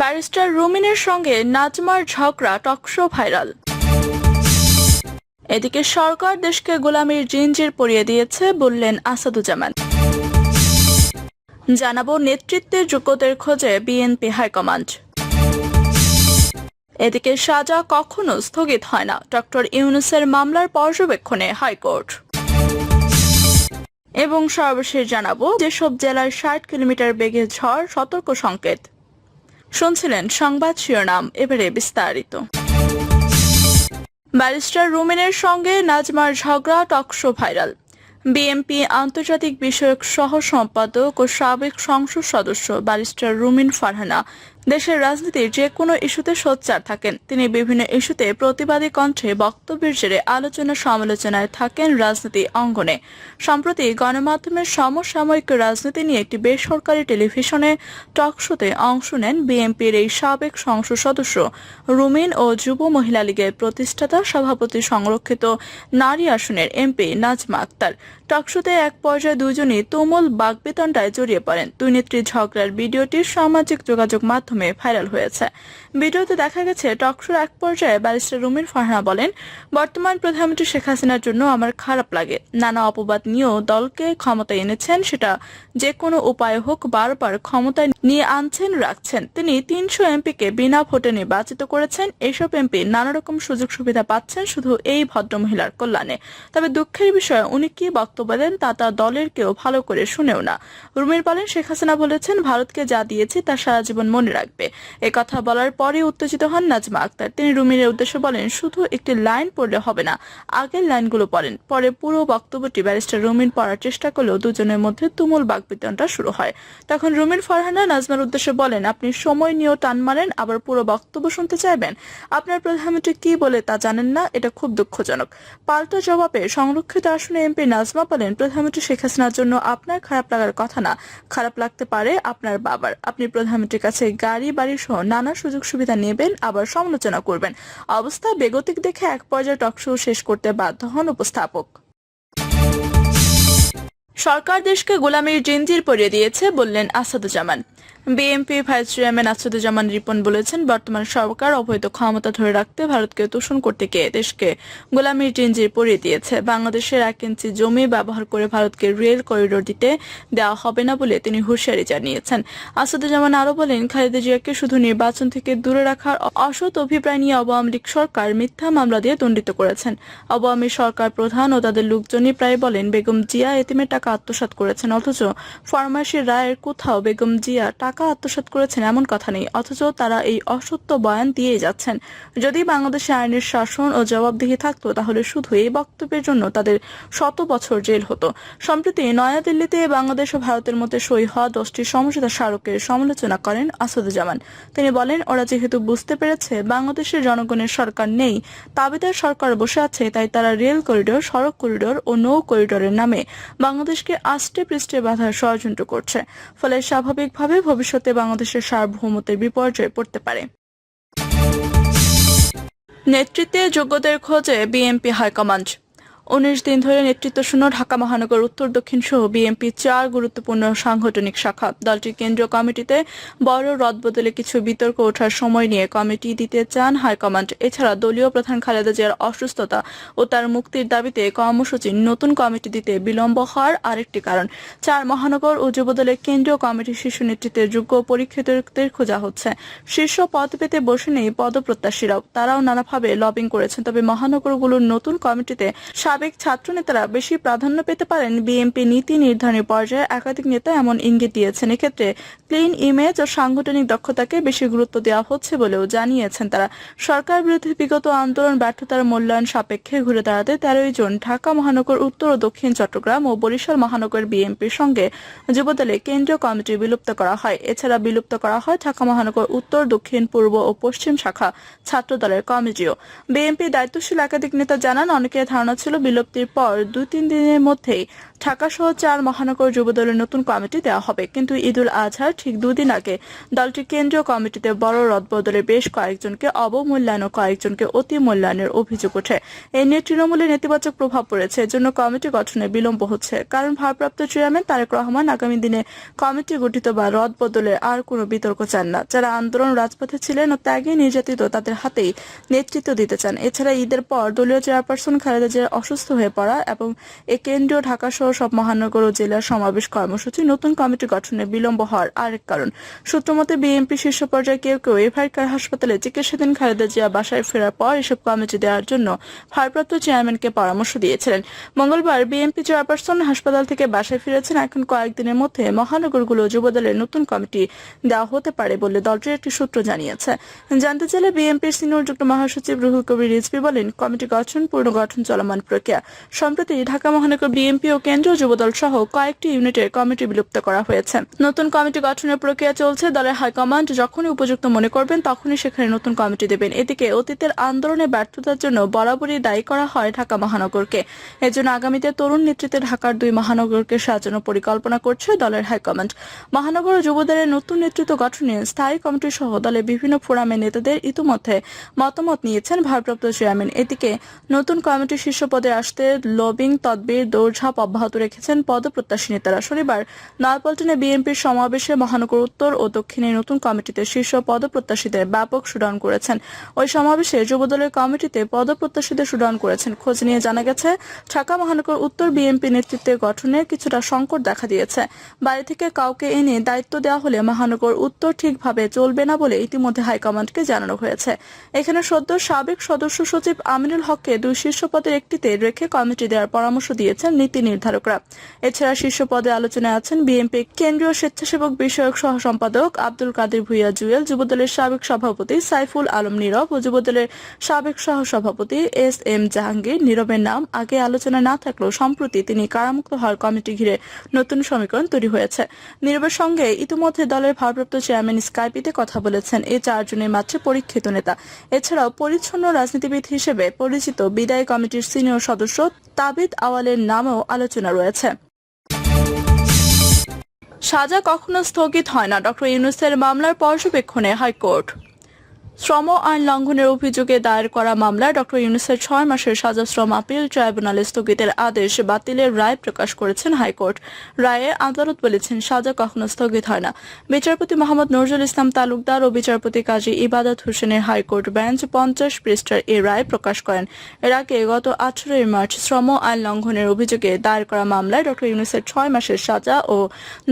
Barrister রুমিনের সঙ্গে নাজমার ঝগড়া talk show viral. এদিকে সরকার দেশকে গোলামির জিঞ্জির পরিয়ে দিয়েছে, বললেন আসাদুজ্জামান। জানাব নেতৃত্বের যোগ্যদের খোঁজে বিএনপি হাইকমান্ড। এদিকে সাজা কখনো স্থগিত হয় না, ডক্টর ইউনুসের মামলার পর্যবেক্ষণে হাইকোর্ট। এবং সর্বশেষ জানাব, যেসব জেলায় ষাট কিলোমিটার বেগে ঝড়, সতর্ক সংকেত। শুনছিলেন সংবাদ শিরোনাম, এবারে বিস্তারিত। ব্যারিস্টার রুমিনের সঙ্গে নাজমার ঝগড়া টকশো ভাইরাল। বিএমপি আন্তর্জাতিক বিষয়ক সহ সম্পাদক ও সাবেক সংসদ সদস্য ব্যারিস্টার রুমিন ফারহানা দেশের রাজনীতির যে কোনো ইস্যুতে সোচ্চার থাকেন। তিনি বিভিন্ন ইস্যুতে প্রতিবাদী কণ্ঠে বক্তব্যের জেরে আলোচনা সমালোচনায় থাকেন রাজনীতি অঙ্গনে। সম্প্রতি গণমাধ্যমের সমসাময়িক রাজনীতি নিয়ে একটি বেসরকারি টেলিভিশনে টক শোতে অংশ নেন বিএনপির এই সাবেক সংসদ সদস্য রুমিন ও যুব মহিলা লীগের প্রতিষ্ঠাতা সভাপতি সংরক্ষিত নারী আসনের এমপি নাজমা আক্তার। টকশোতে এক পর্যায়ে দুজনই তুমুল বাগবিতণ্ডায় জড়িয়ে পড়েন। দুই নেত্রীর ঝগড়ার ভিডিওটি সামাজিক যোগাযোগ মাধ্যমে ভাইরাল হয়েছে। ভিডিওতে দেখা গেছে, টকশোর এক পর্যায়ে ব্যারিস্টার রুমিন ফারহানা বলেন, বর্তমান প্রধানমন্ত্রী শেখ হাসিনার জন্য আমার খারাপ লাগে। নানা অপবাদ নিয়েও দলকে ক্ষমতায় এনেছেন, সেটা যে কোনো উপায় হোক, বারবার ক্ষমতায় নিয়ে আনছেন, রাখছেন। তিনি তিনশো এমপিকে বিনা ভোটে নির্বাচিত করেছেন। এইসব এমপি নানা রকম সুযোগ সুবিধা পাচ্ছেন শুধু এই ভদ্রমহিলার কল্যাণে। তবে দুঃখের বিষয়, উনি কি বক্তব্য দেন তা তা দলের কেউ ভালো করে শুনেও না। রুমির বলেন, শেখ হাসিনা বলেছেন, ভারতকে যা দিয়েছি, তা সারা জীবন মনে রাখবে এ কথা বলার পরে উত্তেজিত হন নাজমা আক্তার। তিনি রুমিনের উদ্দেশ্যে বলেন, শুধু একটি লাইন পড়লে হবে না, আগের লাইনগুলো পড়েন। পরে পুরো বক্তব্যটি ব্যারিস্টার রুমিন পড়ার চেষ্টা করলেও দুজনের মধ্যে তুমুল বাকবিতনটা শুরু হয়। তখন রুমির ফারহানা নাজমার উদ্দেশ্যে বলেন, আপনি সময় নিয়েও টান মারেন, আবার পুরো বক্তব্য শুনতে চাইবেন? আপনার প্রধানমন্ত্রী কি বলে তা জানেন না? এটা খুব দুঃখজনক। পাল্টা জবাবে সংরক্ষিত আসনে এমপি নাজমা বলেন, প্রধানমন্ত্রী শেখ হাসিনার জন্য আপনার খারাপ লাগার কথা না। খারাপ লাগতে পারে আপনার বাবার। আপনি প্রধানমন্ত্রীর কাছে গাড়ি বাড়ি সহ নানা সুযোগ সুবিধা নেবেন, আবার সমালোচনা করবেন। অবস্থা বেগতিক দেখে এক পর্যায়ে টকশো শেষ করতে বাধ্য হন উপস্থাপক। সরকার দেশকে গোলামির জিঞ্জির পরিয়ে দিয়েছে, বললেন Asaduzzaman. BNP vice chairman Asaduzzaman Ripon বলেছেন, বর্তমান সরকার অবৈধ ক্ষমতা ধরে রাখতে ভারতকে তোষণ করতে গিয়ে দেশকে গোলামির জিঞ্জির পরিয়ে দিয়েছে। বাংলাদেশের এক ইঞ্চি জমি ব্যবহার করে ভারতকে রেল করিডোর দিতে দেওয়া হবে না বলে তিনি হুঁশিয়ারি জানিয়েছেন। আসাদুজ্জামান আরও বলেন, খালেদা জিয়াকে শুধু নির্বাচন থেকে দূরে রাখার অসৎ অভিপ্রায় নিয়ে আওয়ামী লীগ সরকার মিথ্যা মামলা দিয়ে দণ্ডিত করেছেন। আওয়ামী সরকার প্রধান ও তাদের লোকজনই প্রায় বলেন, বেগম জিয়া এতিমের টাকা আত্মসাৎ করেছেন, অথচ ফরমাসির রায়ের কোথাও বেগম জিয়া টাকা আত্মসাৎ করেছেন এমন কথা নেই, অথচ তারা এই অসত্য বয়ান দিয়ে যাচ্ছেন। যদি বাংলাদেশে আইনের শাসন ও জবাবদিহি থাকতো, তাহলে শুধু এই বক্তব্যের জন্য তাদের শত বছর জেল হতো। সম্প্রতি নয়াদিল্লিতে বাংলাদেশ ও ভারতের মধ্যে সই হওয়া দশটি সমঝোতা স্মারকের সমালোচনা করেন আসাদুজ্জামান। তিনি বলেন, ওরা যেহেতু বুঝতে পেরেছে বাংলাদেশের জনগণের সরকার নেই, তাবেদার সরকার বসে আছে, তাই তারা রেল করিডোর, সড়ক করিডোর ও নৌ করিডোরের নামে। বাংলাদেশকে আষ্টে পৃষ্ঠে বাধার ষড়যন্ত্র করছে। ফলে স্বাভাবিকভাবে ভবিষ্যতে বাংলাদেশের সার্বভৌমত্বের বিপর্যয়ে পড়তে পারে। নেতৃত্বে যোগ্যদের খোঁজে বিএনপি হাইকমান্ড। উনিশ দিন ধরে নেতৃত্ব শূন্য ঢাকা মহানগর, উত্তর, দক্ষিণ সহ বিএনপি চার গুরুত্বপূর্ণ সাংগঠনিক শাখা। দলটির কেন্দ্রীয় কমিটিতে বড় রদবদলে কিছু বিতর্ক ওঠার সময় নিয়ে কমিটি দিতে চান হাইকমান্ড। এছাড়া দলীয় প্রধান খালেদা জিয়ার অসুস্থতা ও তার মুক্তির দাবিতে কর্মসূচি নতুন কমিটি দিতে বিলম্ব হওয়ার আরেকটি কারণ। চার মহানগর ও যুবদলের কেন্দ্রীয় কমিটির শীর্ষ নেতৃত্বের যোগ্য পরীক্ষিতদের খোঁজা হচ্ছে। শীর্ষ পদ পেতে বসে নেই পদপ্রত্যাশীরাও। তারাও নানাভাবে লবিং করেছেন, তবে মহানগরগুলোর নতুন কমিটিতে সাবেক ছাত্রনেতারা বেশি প্রাধান্য পেতে পারেন বিএনপি নীতি নির্ধারণী পর্যায়ে একাধিক নেতা এমন ইঙ্গিত দিয়েছেন। এক্ষেত্রে ক্লিন ইমেজ ও সাংগঠনিক দক্ষতাকে বেশি গুরুত্ব দেওয়া হচ্ছে বলেও জানিয়েছেন তারা। সরকার বিরোধী বিগত আন্দোলন, ব্যর্থতার মূল্যায়ন সাপেক্ষে ঘুরে দাঁড়াতে তেরোই জন ঢাকা মহানগর, উত্তর ও দক্ষিণ চট্টগ্রাম ও বরিশাল মহানগর বিএনপির সঙ্গে যুবদলে কেন্দ্রীয় কমিটি বিলুপ্ত করা হয়। এছাড়া বিলুপ্ত করা হয় ঢাকা মহানগর, উত্তর, দক্ষিণ, পূর্ব ও পশ্চিম শাখা ছাত্র দলের কমিটিও। বিএনপি দায়িত্বশীল একাধিক নেতা জানান, অনেকের ধারণা ছিল বিলুপ্তির পর দুই তিন দিনের মধ্যেই ঢাকা সহ চার মহানগর যুবদলের নতুন কমিটি দেওয়া হবে। কিন্তু ঈদুল আজহার ঠিক দুদিন আগে দলটির কেন্দ্রীয় কমিটিতে বড় রদবদলের বেশ কয়েকজনকে অবমূল্যায়ন ও কয়েকজনকে অতি মূল্যায়নের অভিযোগ ওঠে। এ নিয়ে তৃণমূলের নেতিবাচক প্রভাব পড়েছে, এজন্য কমিটি গঠনে বিলম্ব হচ্ছে। কারণ ভারপ্রাপ্ত চেয়ারম্যান তারেক রহমান আগামী দিনে কমিটি গঠিত বা রদবদলের আর কোনো বিতর্ক চান না। যারা আন্দোলন রাজপথে ছিলেন ও ত্যাগে নির্যাতিত তাদের হাতেই নেতৃত্ব দিতে চান। এছাড়া ঈদের পর দলীয় চেয়ারপারসন খালেদা জিয়ার অসুস্থ হয়ে পড়া এবং এ কেন্দ্রীয় ঢাকা সহ সব মহানগর ও জেলার সমাবেশ কর্মসূচি নতুন কমিটি গঠনে বিলম্ব হওয়ার আরেক কারণ। সূত্রমতে বিএনপি শীর্ষ পর্যায়ে কেউ কেউ এফআইকার হাসপাতালে চিকিৎসাধীন খালেদা জিয়া বাসায় ফেরার পর এসব কমিটি দেওয়ার জন্য ভারপ্রাপ্ত চেয়ারম্যানকে পরামর্শ দিয়েছিলেন। মঙ্গলবার বিএনপি চেয়ারপারসন হাসপাতাল থেকে বাসায় ফিরেছেন এখন কয়েকদিনের মধ্যে মহানগরগুলো যুবদলের নতুন কমিটি দেওয়া হতে পারে বলে দলটির একটি সূত্র জানিয়েছে। জানতে চাইলে বিএনপির সিনিয়র যুগ্ম মহাসচিব রুহুল কবির রিজভি বলেন, কমিটি গঠন, পুনর্গঠন চলমান প্রক্রিয়া সম্প্রতি ঢাকা মহানগর বিএনপি ও কেন্দ্রীয় যুবদল সহ কয়েকটি ইউনিটের কমিটি বিলুপ্ত করা হয়েছে। নতুন কমিটি গঠনের প্রক্রিয়া চলছে। দলের হাইকমান্ড যখনই উপযুক্ত মনে করবেন, তখনই সেখানে নতুন কমিটি দেবেন। এদিকে অতীতের আন্দোলনে ব্যর্থতার জন্য বরাবরই দায়ী করা হয় ঢাকা মহানগরকে। এজন্য আগামীতে তরুণ নেতৃত্বে ঢাকার দুই মহানগরকে সাজানো পরিকল্পনা করছে দলের হাইকমান্ড মহানগর যুবদলের নতুন নেতৃত্ব গঠনে স্থায়ী কমিটি সহ দলের বিভিন্ন ফোরামের নেতাদের ইতিমধ্যে মতামত নিয়েছেন ভারপ্রাপ্ত চেয়ারম্যান। এদিকে নতুন কমিটির শীর্ষ পদে আসতে লবিং তদবির দৌড়ঝাঁপ অব্যাহত রেখেছেন পদপ্রত্যাশী নেতারা। শনিবার নয়াপল্টনে বিএনপির সমাবেশে মহানগর উত্তর ও দক্ষিণে নতুন কমিটিতে শীর্ষ পদপ্রত্যাশীদের ব্যাপক সুডাউন করেছেন। ওই সমাবেশে যুবদলের কমিটিতে পদপ্রত্যাশীদের সুডাউন করেছেন। খোঁজ নিয়ে জানা গেছে, ঢাকা মহানগর উত্তর বিএনপি নেতৃত্বে গঠনে কিছুটা সংকট দেখা দিয়েছে। বাড়ি থেকে কাউকে এনে দায়িত্ব দেওয়া হলে মহানগর উত্তর ঠিকভাবে চলবে না বলে ইতিমধ্যে হাইকমান্ডকে জানানো হয়েছে। এখানে সদ্য সাবেক সদস্য সচিব আমিনুল হককে দুই শীর্ষ পদের একটিতে রেখে কমিটি দেওয়ার পরামর্শ দিয়েছেন নীতি নির্ধারকরা। এছাড়া শীর্ষ পদে আলোচনায় আছেন বিএনপি কেন্দ্রীয় স্বেচ্ছাসেবক বিষয়ক সহ সম্পাদক আব্দুল কাদের ভুইয়া জুয়েল, যুবদলের সাবেক সভাপতি সাইফুল আলম নীরব ও যুবদলের সাবেক সহ সভাপতি এস এম জাহাঙ্গীর। নীরবের নাম আগে আলোচনা না থাকলেও সম্প্রতি তিনি কারামুক্ত হওয়ার কমিটি ঘিরে নতুন সমীকরণ তৈরি হয়েছে। নীরবের সঙ্গে ইতিমধ্যে দলের ভারপ্রাপ্ত চেয়ারম্যান স্কাইপিতে কথা বলেছেন এই চারজনের মাত্র পরীক্ষিত নেতা। এছাড়াও পরিচ্ছন্ন রাজনীতিবিদ হিসেবে পরিচিত বিদায় কমিটির সিনিয়র সদস্য তাবিদ আওয়ালের নামেও আলোচনা রয়েছে। সাজা কখনো স্থগিত হয় না। ডক্টর ইউনুসের মামলার পর্যবেক্ষণে হাইকোর্ট। শ্রম আইন লঙ্ঘনের অভিযোগে দায়ের করা মামলায় ডক্টর ইউনুসের ছয় মাসের সাজা শ্রম আপিল ট্রাইব্যুনালে স্থগিতের আদেশ বাতিলের রায় প্রকাশ করেছেন হাইকোর্ট। রায়ে আদালত বলেছেন, সাজা কখনো স্থগিত হয় না। বিচারপতি মোহাম্মদ নজরুল ইসলাম তালুকদার ও বিচারপতি কাজী ইবাদত হোসেনের হাইকোর্ট বেঞ্চ পঞ্চাশ পৃষ্ঠার এ রায় প্রকাশ করেন। এর আগে গত আঠারোই মার্চ শ্রম আইন লঙ্ঘনের অভিযোগে দায়ের করা মামলায় ডক্টর ইউনুসের ছয় মাসের সাজা ও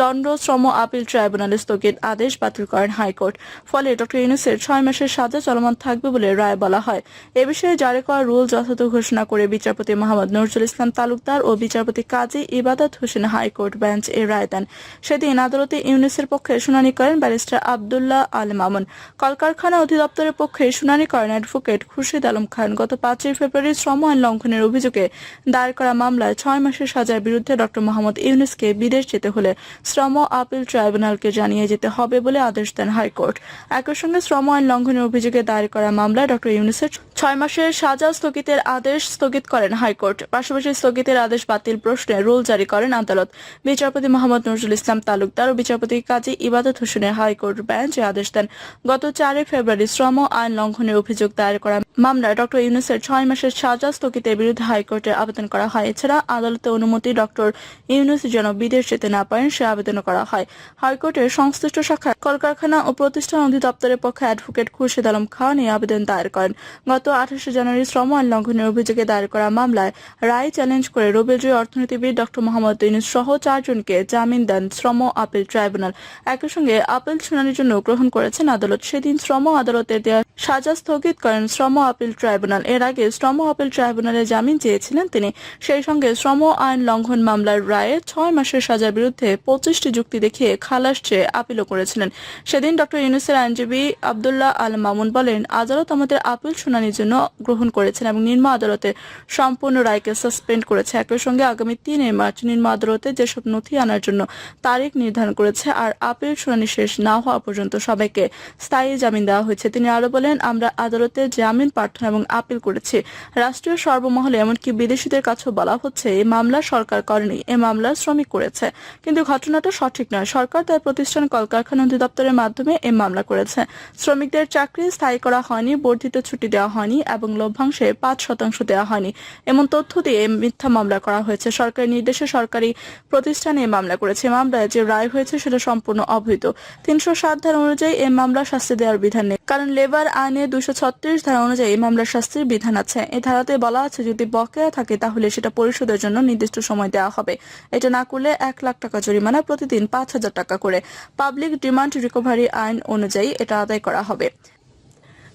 দণ্ড শ্রম আপিল ট্রাইব্যুনালে স্থগিত আদেশ বাতিল করেন হাইকোর্ট। ফলে ডক্টর ইউনুসের ছয় মাসের সাজা চলমান থাকবে বলে রায় বলা হয়। এ বিষয়ে জারি করা রুল যথাযথ ঘোষণা করে বিচারপতি মোহাম্মদ নজরুল ইসলাম তালুকদার ও বিচারপতি Kazi Ebadat Hossain high court bench এ রায় দেন। সেদিন আদালতে ইউনুসের পক্ষে শুনানি করেন ব্যারিস্টার আবদুল্লাহ আল মামুন। কলকারখানা অধিদপ্তরের পক্ষে শুনানি করেন অ্যাডভোকেট খুরশিদ আলম খান। গত পাঁচই ফেব্রুয়ারি শ্রম আইন লঙ্ঘনের অভিযোগে দায়ের করা মামলায় ছয় মাসের সাজার বিরুদ্ধে ডক্টর মোহাম্মদ ইউনুসকে বিদেশ যেতে হলে শ্রম আপিল ট্রাইব্যুনালকে জানিয়ে যেতে হবে বলে আদেশ দেন হাইকোর্ট। একই সঙ্গে শ্রম আইন লঙ্ঘনের অভিযোগে দায়ের করা মামলায় ডক্টর ইউনুসের ছয় মাসের সাজা স্থগিতের আদেশ স্থগিত করেন হাইকোর্ট। পাশাপাশি স্থগিতের আদেশ বাতিল প্রশ্নে রুল জারি করেন আদালত। বিচারপতি মোহাম্মদ নজরুল ইসলাম তালুকদার ও বিচারপতি কাজী ইবাদত হোসেনের হাইকোর্ট বেঞ্চ আদেশ দেন। গত চারই ফেব্রুয়ারি শ্রম আইন লঙ্ঘনের অভিযোগ দায়ের করা মামলায় ডক্টর ইউনুসের ছয় মাসের সাজা স্থগিতের বিরুদ্ধে হাইকোর্টে আবেদন করা হয়। এছাড়া আদালতে অনুমতি ডক্টর ইউনুস যেন বিদেশ যেতে না পারেন সে আবেদন করা হয়। হাইকোর্টের সংশ্লিষ্ট শাখা কলকারখানা ও প্রতিষ্ঠান অধিদপ্তরের পক্ষে অ্যাডভোকেট খুরশিদ আলম খান এই আবেদন দায়ের করেন। গত আঠাশে জানুয়ারি শ্রম আইন লঙ্ঘনের অভিযোগে দায়ের করা মামলায় রায় চ্যালেঞ্জ করে রবিজয়ী অর্থনীতিবিদ ডক্টর মোহাম্মদ ইউনুস সহ চারজনকে জামিন দেন শ্রম আপিল ট্রাইব্যুনাল। একই সঙ্গে আপিল শুনানির জন্য গ্রহণ করেছেন আদালত। সেদিন শ্রম আদালতের দেওয়া সাজা স্থগিত করেন শ্রম আপিল ট্রাইব্যুনাল। এর আগে শ্রম আপিল ট্রাইব্যুনালে জামিন চেয়েছিলেন তিনি। সেই সঙ্গে শ্রম আইন লঙ্ঘন মামলার রায়ে ছয় মাসের সাজার বিরুদ্ধে পঁচিশটি যুক্তি দেখিয়ে খালাস চেয়ে আপিলও করেছিলেন। সেদিন ডক্টর ইউনুসের আইনজীবী আবদুল্লাহ আল মামুন বলেন, আদালত আমাদের আপিল শুনানির জন্য গ্রহণ করেছেন এবং নিম্ন আদালতে সম্পূর্ণ রায়কে সাসপেন্ড করেছে। একই সঙ্গে আগামী তিন মার্চ নিম্ন আদালতে যেসব নথি আনার জন্য তারিখ নির্ধারণ করেছে আর আপিল শুনানি শেষ না হওয়া পর্যন্ত সবাইকে স্থায়ী জামিন দেওয়া হয়েছে। তিনি আরও বলেন, আমরা আদালতে জামিন প্রার্থনা এবং আপিল করেছি। রাষ্ট্রীয় সর্বমহলে এমনকি বিদেশিদের কাছেও বলা হচ্ছে এই মামলা সরকার করেনি এই মামলা শ্রমিক করেছে। কিন্তু ঘটনাটা সঠিক নয়। সরকার তার প্রতিষ্ঠান কলকারখানা অধিদপ্তরের মাধ্যমে এই মামলা করেছে। শ্রমিকদের চাকরি স্থায়ী করা হয়নি, বর্ধিত ছুটি দেওয়া হয়নি এবং লভ্যাংশে পাঁচ শতাংশ দেওয়া হয়নি। এমন তথ্য দিয়ে মিথ্যা মামলা করা হয়েছে। সরকারি নির্দেশে সরকারি প্রতিষ্ঠানে মামলা করেছে। মামলায় যে রায় হয়েছে সেটা সম্পূর্ণ অবৈধ। তিনশো সাত ধারা অনুযায়ী এই মামলা শাস্তি দেওয়ার বিধান নেই। কারণ লেবার আইনে দুশো ছত্রিশ ধারা অনুযায়ী এই মামলার শাস্তির বিধান আছে। এই ধারাতে বলা আছে, যদি বকেয়া থাকে তাহলে সেটা পরিশোধের জন্য নির্দিষ্ট সময় দেওয়া হবে। এটা না করলে এক লাখ টাকা জরিমানা প্রতিদিন পাঁচ হাজার টাকা করে। পাবলিক ডিমান্ড রিকভারি আইন অনুযায়ী এটা আদায় করা হবে।